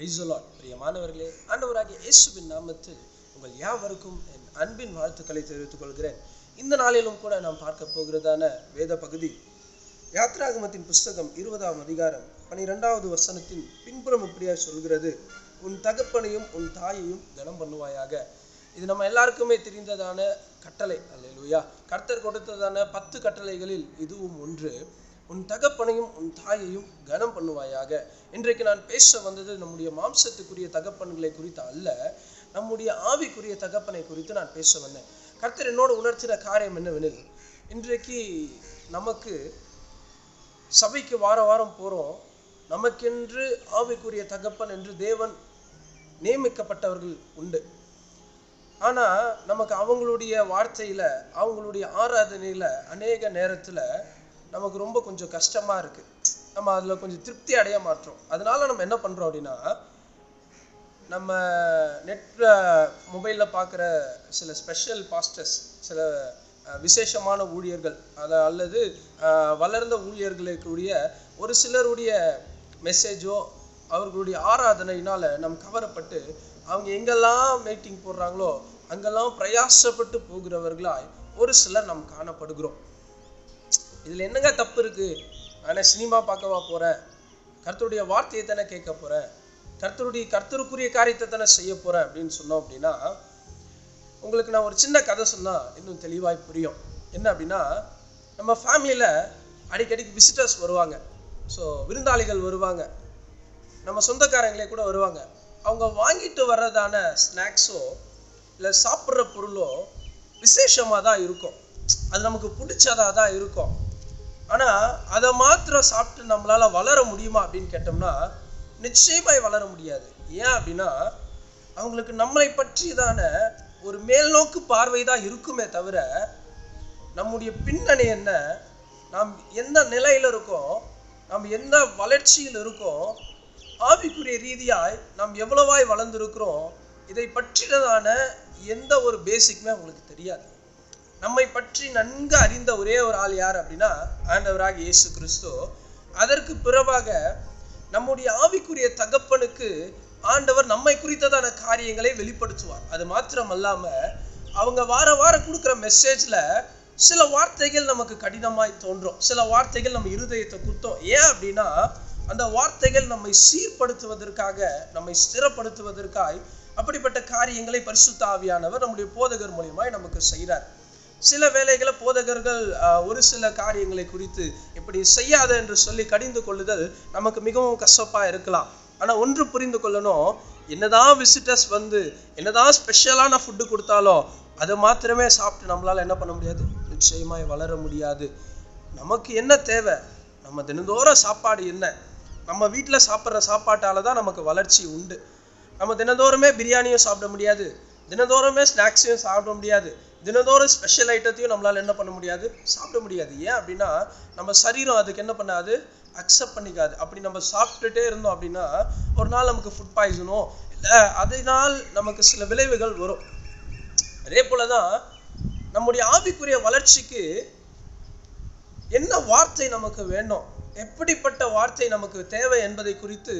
பிரைசலாட் பிரியமானவர்களே ஆண்டவராகிய இயேசுவின் நாமத்தில் உங்கள் யாவருக்கும் என் அன்பின் வாழ்த்துக்களை தெரிவித்துக் கொள்கிறேன். இந்த நாளிலும் கூட நாம் பார்க்க போகிறதான வேத பகுதி யாத்ராகமத்தின் புஸ்தகம் இருபதாம் அதிகாரம் பனிரெண்டாவது வசனத்தின் பின்புறம் இப்படியாய் சொல்கிறது உன் தகப்பனையும் உன் தாயையும் கனம் பண்ணுவாயாக. இது நம்ம எல்லாருக்குமே தெரிந்ததான கட்டளை அல்லேலூயா. கர்த்தர் கொடுத்ததான பத்து கட்டளைகளில் இதுவும் ஒன்று. உன் தகப்பனையும் உன் தாயையும் கனம் பண்ணுவாயாக. இன்றைக்கு நான் பேச வந்தது நம்முடைய மாம்சத்துக்குரிய தகப்பன்களை குறித்து அல்ல நம்முடைய ஆவிக்குரிய தகப்பனை குறித்து நான் பேச வந்தேன். கர்த்தர் என்னோட உணர்த்தின காரியம் என்னவெனில் இன்றைக்கு நமக்கு சபைக்கு வார வாரம் போகிறோம் நமக்கென்று ஆவிக்குரிய தகப்பன் என்று தேவன் நியமிக்கப்பட்டவர்கள் உண்டு. ஆனால் நமக்கு அவங்களுடைய வார்த்தையில் அவங்களுடைய ஆராதனையில் அநேக நேரத்தில் நமக்கு ரொம்ப கொஞ்சம் கஷ்டமாக இருக்குது நம்ம அதில் கொஞ்சம் திருப்தி அடைய மாட்டோம். அதனால நம்ம என்ன பண்ணுறோம் அப்படின்னா நம்ம நெட் மொபைலில் பார்க்குற சில ஸ்பெஷல் பாஸ்டர்ஸ் சில விசேஷமான ஊழியர்கள் அதை அல்லது வளர்ந்த ஊழியர்களுக்குடைய ஒரு சிலருடைய மெசேஜோ அவர்களுடைய ஆராதனையினால் நம் கவரப்பட்டு அவங்க எங்கெல்லாம் மீட்டிங் போடுறாங்களோ அங்கெல்லாம் பிரயாசப்பட்டு போகிறவர்களாய் ஒரு சிலர் நாம் காணப்படுகிறோம். இதில் என்னங்க தப்பு இருக்குது நான் சினிமா பார்க்கவா போகிறேன் கர்த்தருடைய வார்த்தையை தானே கேட்க போகிறேன் கர்த்தருடைய கர்த்தருக்குரிய காரியத்தை தானே செய்ய போகிறேன் அப்படின்னு சொன்னோம் அப்படின்னா உங்களுக்கு நான் ஒரு சின்ன கதை சொன்னால் இன்னும் தெளிவாக புரியும். என்ன அப்படின்னா நம்ம ஃபேமிலியில் அடிக்கடிக்கு விசிட்டர்ஸ் வருவாங்க. ஸோ விருந்தாளிகள் வருவாங்க. நம்ம சொந்தக்காரங்களே கூட வருவாங்க. அவங்க வாங்கிட்டு வர்றதான ஸ்நாக்ஸோ இல்லை சாப்பிட்ற பொருளோ விசேஷமாக தான் இருக்கும். அது நமக்கு பிடிச்சதாக தான் இருக்கும். ஆனால் அதை மாத்திரம் சாப்பிட்டு நம்மளால் வளர முடியுமா அப்படின்னு கேட்டோம்னா நிச்சயமாய் வளர முடியாது. ஏன் அப்படின்னா அவங்களுக்கு நம்மளை பற்றியதான ஒரு மேல்நோக்கு பார்வை தான் இருக்குமே தவிர நம்முடைய பின்னணி என்ன நாம் எந்த நிலையில் இருக்கோம் நாம் எந்த வளர்ச்சியில் இருக்கோம் ஆவிக்குரிய ரீதியாய் நாம் எவ்வளவாய் வளர்ந்துருக்கிறோம் இதை பற்றினதான எந்த ஒரு பேசிக்குமே அவங்களுக்கு தெரியாது. நம்மை பற்றி நன்கு அறிந்த ஒரே ஒரு ஆள் யார் அப்படின்னா ஆண்டவராக இயேசு கிறிஸ்து. அதற்கு பிறவாக நம்முடைய ஆவிக்குரிய தகப்பனுக்கு ஆண்டவர் நம்மை குறித்ததான காரியங்களை வெளிப்படுத்துவார். அது மாத்திரம் அல்லாம அவங்க வார வாரம் கொடுக்குற மெசேஜ்ல சில வார்த்தைகள் நமக்கு கடினமாய் தோன்றும். சில வார்த்தைகள் நம்ம இருதயத்தை குத்தும். ஏன் அப்படின்னா அந்த வார்த்தைகள் நம்மை சீர்படுத்துவதற்காக நம்மை ஸ்திரப்படுத்துவதற்காய் அப்படிப்பட்ட காரியங்களை பரிசுத்த ஆவியானவர் நம்முடைய போதகர் மூலியமாய் நமக்கு செய்கிறார் சில வேலைகளை போதகர்கள் ஒரு சில காரியங்களை குறித்து இப்படி செய்யாத என்று சொல்லி கடிந்து கொள்ளுதல் நமக்கு மிகவும் கசப்பாக இருக்கலாம். ஆனால் ஒன்று புரிந்து கொள்ளணும் என்னதான் விசிட்டர்ஸ் வந்து என்னதான் ஸ்பெஷலான ஃபுட்டு கொடுத்தாலும் அதை மாத்திரமே சாப்பிட்டு நம்மளால் என்ன பண்ண முடியாது? நிச்சயமாய் வளர முடியாது. நமக்கு என்ன தேவை? நம்ம தினந்தோறும் சாப்பாடு என்ன? நம்ம வீட்டில் சாப்பிட்ற சாப்பாட்டால் தான் நமக்கு வளர்ச்சி உண்டு. நம்ம தினந்தோறுமே பிரியாணியும் சாப்பிட முடியாது. தினந்தோறுமே ஸ்நாக்ஸையும் சாப்பிட முடியாது. தினந்தோறும் ஸ்பெஷல் ஐட்டத்தையும் நம்மளால் என்ன பண்ண முடியாது? சாப்பிட முடியாது. ஏன் அப்படின்னா நம்ம சரீரம் அதுக்கு என்ன பண்ணாது? அக்செப்ட் பண்ணிக்காது. அப்படி நம்ம சாப்பிட்டுட்டே இருந்தோம் அப்படின்னா ஒரு நாள் நமக்கு ஃபுட் பாய்சனோ இல்லை அதனால் நமக்கு சில விளைவுகள் வரும். அதே போல தான் நம்முடைய ஆவிக்குரிய வளர்ச்சிக்கு என்ன வார்த்தை நமக்கு வேண்டும் எப்படிப்பட்ட வார்த்தை நமக்கு தேவை என்பதை குறித்து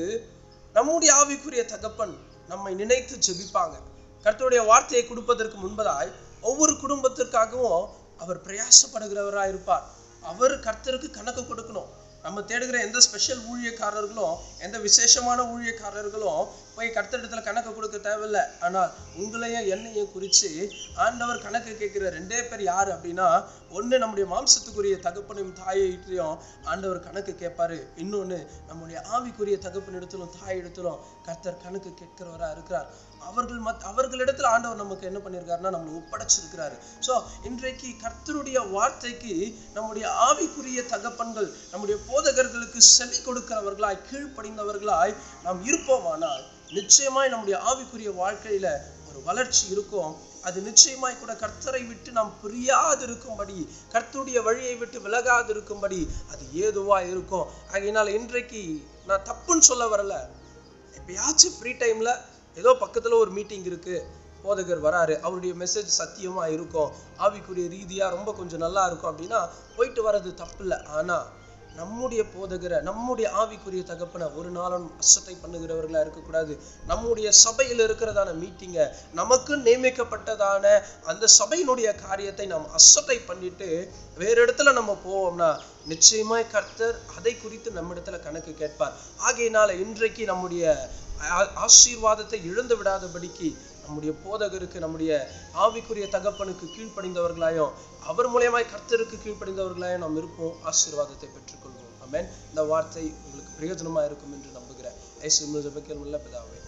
நம்முடைய ஆவிக்குரிய தகப்பன் நம்மை நினைத்து ஜெபிப்பாங்க. கர்த்தருடைய வார்த்தையை கொடுப்பதற்கு முன்பதாய் ஒவ்வொரு குடும்பத்திற்காகவும் அவர் பிரயாசப்படுகிறவராக இருப்பார். அவர் கர்த்தருக்கு கணக்கு கொடுக்கணும். நம்ம தேடுகிற எந்த ஸ்பெஷல் ஊழியக்காரர்களும் எந்த விசேஷமான ஊழியக்காரர்களும் போய் கர்த்தரிடத்துல கணக்கு கொடுக்க தேவையில்லை. ஆனால் உங்களையும் என்னையும் குறித்து ஆண்டவர் கணக்கு கேட்கிற ரெண்டே பேர் யார் அப்படின்னா ஒன்று நம்முடைய மாம்சத்துக்குரிய தகப்பனையும் தாயையும் ஆண்டவர் கணக்கு கேட்பாரு. இன்னொன்று நம்முடைய ஆவிக்குரிய தகப்பன் எடுத்துரும் தாய் தாயிடத்திலும் கர்த்தர் கணக்கு கேட்கிறவரா இருக்கிறார். அவர்கள் மத் அவர்களிடத்தில் ஆண்டவர் நமக்கு என்ன பண்ணியிருக்காருன்னா நம்மளை ஒப்படைச்சிருக்கிறாரு. ஸோ இன்றைக்கு கர்த்தருடைய வார்த்தைக்கு நம்முடைய ஆவிக்குரிய தகப்பன்கள் நம்முடைய போதகர்களுக்கு செவி கொடுக்கிறவர்களாய் கீழ்ப்படிந்தவர்களாய் நாம் இருப்போமானால் நிச்சயமாய் நம்முடைய ஆவிக்குரிய வாழ்க்கையில ஒரு வளர்ச்சி இருக்கும். அது நிச்சயமாய் கூட கர்த்தரை விட்டு நாம் பிரியாது இருக்கும்படி கர்த்தருடைய வழியை விட்டு விலகாது இருக்கும்படி அது ஏதுவா இருக்கும். ஆகையினால் இன்றைக்கு நான் தப்புன்னு சொல்ல வரல. எப்பயாச்சும் ஃப்ரீ டைம்ல ஏதோ பக்கத்துல ஒரு மீட்டிங் இருக்கு. போதகர் வராரு. அவருடைய மெசேஜ் சத்தியமா இருக்கும். ஆவிக்குரிய ரீதியா ரொம்ப கொஞ்சம் நல்லா இருக்கும் அப்படின்னா போயிட்டு வர்றது தப்பு இல்லை. ஆனா நம்முடைய போதகிற நம்முடைய ஆவிக்குரிய தகப்பனை ஒரு நாளும் அசத்தை பண்ணுகிறவர்களா இருக்கக்கூடாது. நம்முடைய சபையில் இருக்கிறதான மீட்டிங்கை நமக்கு நியமிக்கப்பட்டதான அந்த சபையினுடைய காரியத்தை நாம் அசத்தை பண்ணிட்டு வேற இடத்துல நம்ம போவோம்னா நிச்சயமாய் கர்த்தர் அதை குறித்து நம்மிடத்துல கணக்கு கேட்பார். ஆகையினால இன்றைக்கு நம்முடைய ஆசீர்வாதத்தை இழந்து விடாதபடிக்கு நம்முடைய போதகருக்கு நம்முடைய ஆவிக்குரிய தகப்பனுக்கு கீழ்ப்படிந்தவர்களாயும் அவர் மூலியமாய் கர்த்தருக்கு கீழ்ப்படிந்தவர்களாயும் நாம் இருப்போம். ஆசீர்வாதத்தை பெற்றுக்கொள்வோம். அமேன் இந்த வார்த்தை உங்களுக்கு பிரயோஜனமா இருக்கும் என்று நம்புகிறேன். இயேசு ஜெபக்கேல் உள்ள பிதாவே